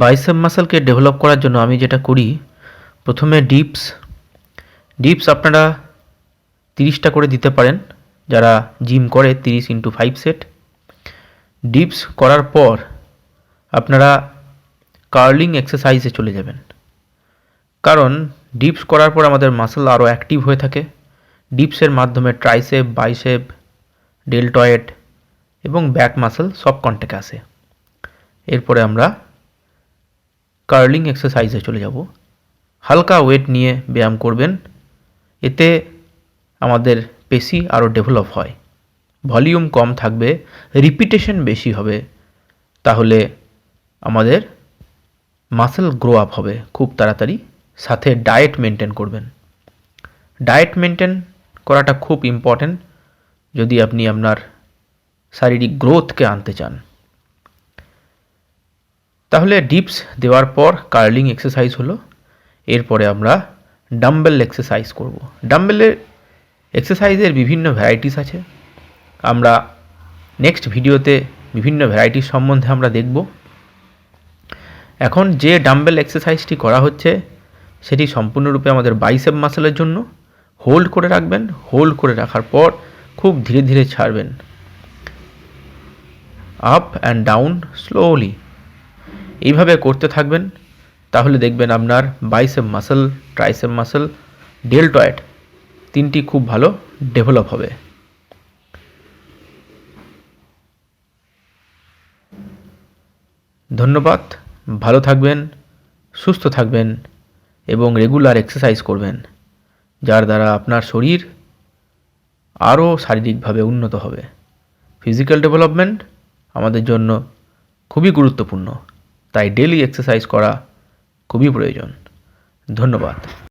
Bicep মাসেলকে develop করার জন্য আমি যেটা করি, প্রথমে ডিপস ডিপস আপনারা তিরিশটা করে দিতে পারেন, যারা জিম করে তিরিশ ইন্টু ফাইভ সেট ডিপস করার পর আপনারা কার্লিং এক্সারসাইজে চলে যাবেন। কারণ ডিপস করার পর আমাদের মাসেল আরও অ্যাক্টিভ হয়ে থাকে। ডিপসের মাধ্যমে ট্রাইসেপ, বাইসেপ, ডেলটয়েড এবং ব্যাক মাসেল সব কন্ট্যাক্টে আসে। এরপরে আমরা কার্লিং এক্সারসাইজে চলে যাব। হালকা ওয়েট নিয়ে ব্যায়াম করবেন। এতে আমাদের পেশি আরও ডেভেলপ হয়। ভলিউম কম থাকবে, রিপিটেশন বেশি হবে, তাহলে আমাদের মাসেল গ্রো আপ হবে খুব তাড়াতাড়ি। সাথে ডায়েট মেনটেন করবেন। ডায়েট মেনটেন করাটা খুব ইম্পর্ট্যান্ট যদি আপনি আপনার শারীরিক গ্রোথকে আনতে চান। তাহলে ডিপস দেওয়ার পর কার্লিং এক্সারসাইজ হলো। এরপরে আমরা ডাম্বেল এক্সারসাইজ করব। ডাম্বেলের এক্সারসাইজের বিভিন্ন ভ্যারাইটিস আছে। আমরা নেক্সট ভিডিওতে বিভিন্ন ভ্যারাইটিস সম্বন্ধে আমরা দেখব। এখন যে ডাম্বেল এক্সারসাইজটি করা হচ্ছে সেটি সম্পূর্ণরূপে আমাদের বাইসেপ মাসেলের জন্য হোল্ড করে রাখবেন। হোল্ড করে রাখার পর খুব ধীরে ধীরে ছাড়বেন। আপ অ্যান্ড ডাউন স্লোলি এইভাবে করতে থাকবেন, তাহলে দেখবেন আপনার bicep muscle tricep muscle deltoid তিনটি খুব ভালো ডেভেলপ হবে। ধন্যবাদ, ভালো থাকবেন, সুস্থ থাকবেন। এবং রেগুলার এক্সারসাইজ করবেন, যার দ্বারা আপনার শরীর আরও শারীরিকভাবে উন্নত হবে। ফিজিক্যাল ডেভেলপমেন্ট আমাদের জন্য খুবই গুরুত্বপূর্ণ, তাই ডেলি এক্সারসাইজ করা খুবই প্রয়োজন। ধন্যবাদ।